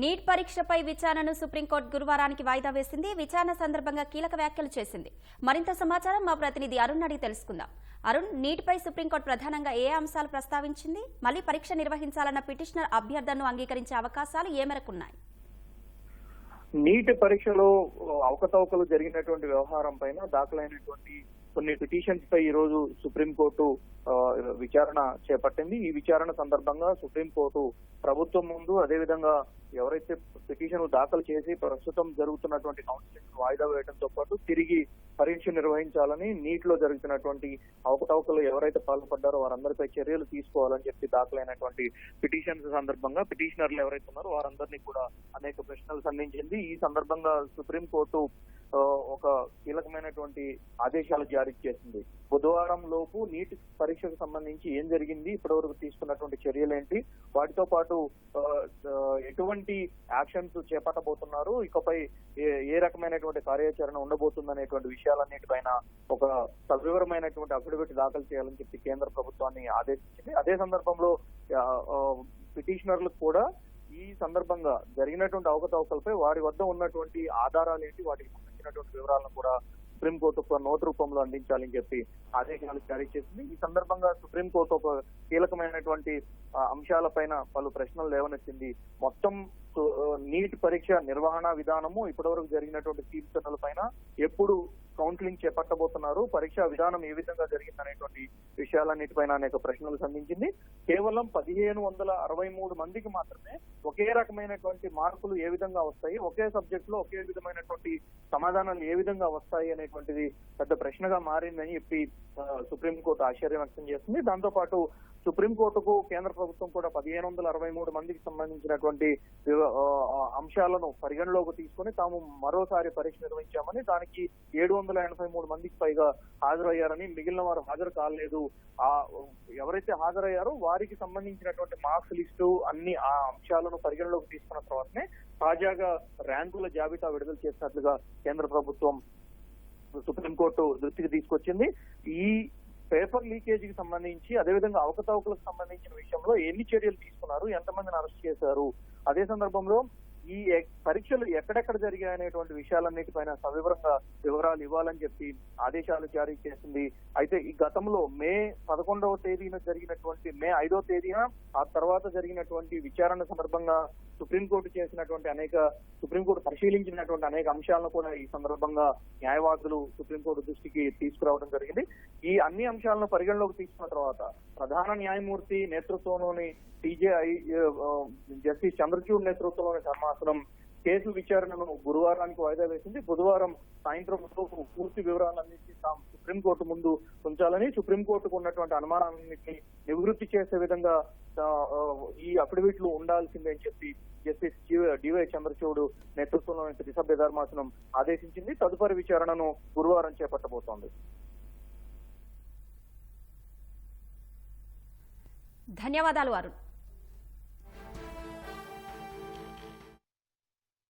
Neat పరీక్షపై విచారణను supreme court గురువారానికి వాయిదా వేసింది. విచారణ సందర్భంగా కీలక వ్యాఖ్యలు చేసింది. మరింత సమాచారం మా ప్రతినిధి అరుణ్ అడిగి తెలుసుకుందాం. అరుణ్ నీటిపై సుప్రీంకోర్టు ప్రధానంగా ఏ అంశాలు ప్రస్తావించింది? మళ్ళీ పరీక్ష నిర్వహించాలన్న పిటిషనర్ అభ్యర్థనను అంగీకరించే అవకాశాలు ఏ మేరకున్నాయి నీట్ పరీక్షలో అవకతవకలు జరిగినటువంటి వ్యవహారం పైన దాఖలైనటువంటి కొన్ని పిటిషన్స్ పై ఈ రోజు సుప్రీంకోర్టు విచారణ చేపట్టింది. ఈ విచారణ సందర్భంగా సుప్రీంకోర్టు ప్రభుత్వం ముందు అదేవిధంగా ఎవరైతే పిటిషన్ దాఖలు చేసి ప్రస్తుతం జరుగుతున్నటువంటి కౌన్సిలింగ్ వాయిదా వేయడంతో పాటు తిరిగి పరీక్ష నిర్వహించాలని నీట్లో జరుగుతున్నటువంటి అవకతవకలు ఎవరైతే పాల్పడ్డారో వారందరిపై చర్యలు తీసుకోవాలని చెప్పి దాఖలైనటువంటి పిటిషన్స్ సందర్భంగా పిటిషనర్లు ఎవరైతే ఉన్నారో వారందరినీ కూడా అనేక ప్రశ్నలు సంధించింది ఈ సందర్భంగా సుప్రీంకోర్టు ఒక కీలకమైనటువంటి ఆదేశాలు జారీ చేసింది. బుధవారం లోపు నీటి పరీక్షకు సంబంధించి ఏం జరిగింది ఇప్పటివరకు తీసుకున్నటువంటి చర్యలు ఏంటి వాటితో పాటు ఎటువంటి యాక్షన్స్ చేపట్టబోతున్నారు ఇకపై ఏ ఏ రకమైనటువంటి కార్యాచరణ ఉండబోతుందనేటువంటి విషయాలన్నిటిపైన ఒక సవివరమైనటువంటి అఫిడవిట్ దాఖలు చేయాలని చెప్పి కేంద్ర ప్రభుత్వాన్ని ఆదేశించింది. అదే సందర్భంలో పిటిషనర్లకు కూడా ఈ సందర్భంగా జరిగినటువంటి అవకతవకలపై వారి వద్ద ఉన్నటువంటి ఆధారాలు ఏంటి వాటికి సంబంధించినటువంటి వివరాలను కూడా సుప్రీంకోర్టు ఒక నోటు రూపంలో అందించాలని చెప్పి ఆదేశాలు జారీ చేసింది. ఈ సందర్భంగా సుప్రీంకోర్టు ఒక కీలకమైనటువంటి అంశాలపైన పలు ప్రశ్నలు లేవనెత్తింది. మొత్తం నీట్ పరీక్ష నిర్వహణ విధానము ఇప్పటివరకు జరిగినటువంటి తీర్చనల పైన ఎప్పుడు కౌన్సిలింగ్ చేపట్టబోతున్నారు. పరీక్షా విధానం ఏ విధంగా జరిగిందనేటువంటి విషయాలన్నిటిపైన అనేక ప్రశ్నలు సంధించింది. కేవలం పదిహేను వందల అరవై మూడు మందికి మాత్రమే ఒకే రకమైనటువంటి మార్కులు ఏ విధంగా వస్తాయి ఒకే సబ్జెక్ట్లో ఒకే విధమైనటువంటి సమాధానాలు ఏ విధంగా వస్తాయి అనేటువంటిది పెద్ద ప్రశ్నగా మారిందని చెప్పి సుప్రీంకోర్టు ఆశ్చర్యం వ్యక్తం చేస్తుంది. దాంతో పాటు సుప్రీంకోర్టుకు కేంద్ర ప్రభుత్వం కూడా పదిహేను వందల అరవై మూడు మందికి సంబంధించినటువంటి అంశాలను పరిగణలోకి తీసుకొని తాము మరోసారి పరీక్ష నిర్వహించామని దానికి ఏడు వందల ఎనభై మూడు మందికి పైగా హాజరయ్యారని మిగిలిన వారు హాజరు కాలేదు. ఆ ఎవరైతే హాజరయ్యారో వారికి సంబంధించినటువంటి మార్క్స్ లిస్టు అన్ని ఆ అంశాలను పరిగణలోకి తీసుకున్న తర్వాతనే తాజాగా ర్యాంకుల జాబితా విడుదల చేసినట్లుగా కేంద్ర ప్రభుత్వం సుప్రీంకోర్టు దృష్టికి తీసుకొచ్చింది. ఈ పేపర్ లీకేజీకి సంబంధించి అదేవిధంగా అవకతవకలకు సంబంధించిన విషయంలో ఎన్ని చర్యలు తీసుకున్నారు ఎంతమందిని అరెస్ట్ చేశారు? అదే సందర్భంలో ఈ పరీక్షలు ఎక్కడెక్కడ జరిగాయి అనేటువంటి విషయాలన్నిటిపైన సవివరంగా వివరాలు ఇవ్వాలని చెప్పి ఆదేశాలు జారీ చేసింది. అయితే ఈ గతంలో మే పదకొండవ తేదీన జరిగినటువంటి మే ఐదో తేదీన ఆ తర్వాత జరిగినటువంటి విచారణ సందర్భంగా సుప్రీంకోర్టు చేసినటువంటి అనేక సుప్రీంకోర్టు పరిశీలించినటువంటి అనేక అంశాలను కూడా ఈ సందర్భంగా న్యాయవాదులు సుప్రీంకోర్టు దృష్టికి తీసుకురావడం జరిగింది. ఈ అన్ని అంశాలను పరిగణలోకి తీసుకున్న తర్వాత ప్రధాన న్యాయమూర్తి నేతృత్వంలోని టీజేఐ జస్టిస్ చంద్రచూడ్ నేతృత్వంలోని శాసనం కేసు విచారణను గురువారానికి వాయిదా వేసింది. బుధవారం సాయంత్రం లోపు పూర్తి వివరాలన్నింటినీ తాము సుప్రీంకోర్టు ముందు ఉంచాలని సుప్రీంకోర్టుకు ఉన్నటువంటి అనుమానాలన్నింటినీ నివృత్తి చేసే విధంగా ఈ అఫిడవిట్లు ఉండాల్సిందే అని చెప్పి జస్టిస్ డివై చంద్రచూడ్ నేతృత్వంలోని త్రిసభ్య ధర్మాసనం ఆదేశించింది. తదుపరి విచారణను గురువారం చేపట్టబోతోంది. ధన్యవాదాలు అరుణ్.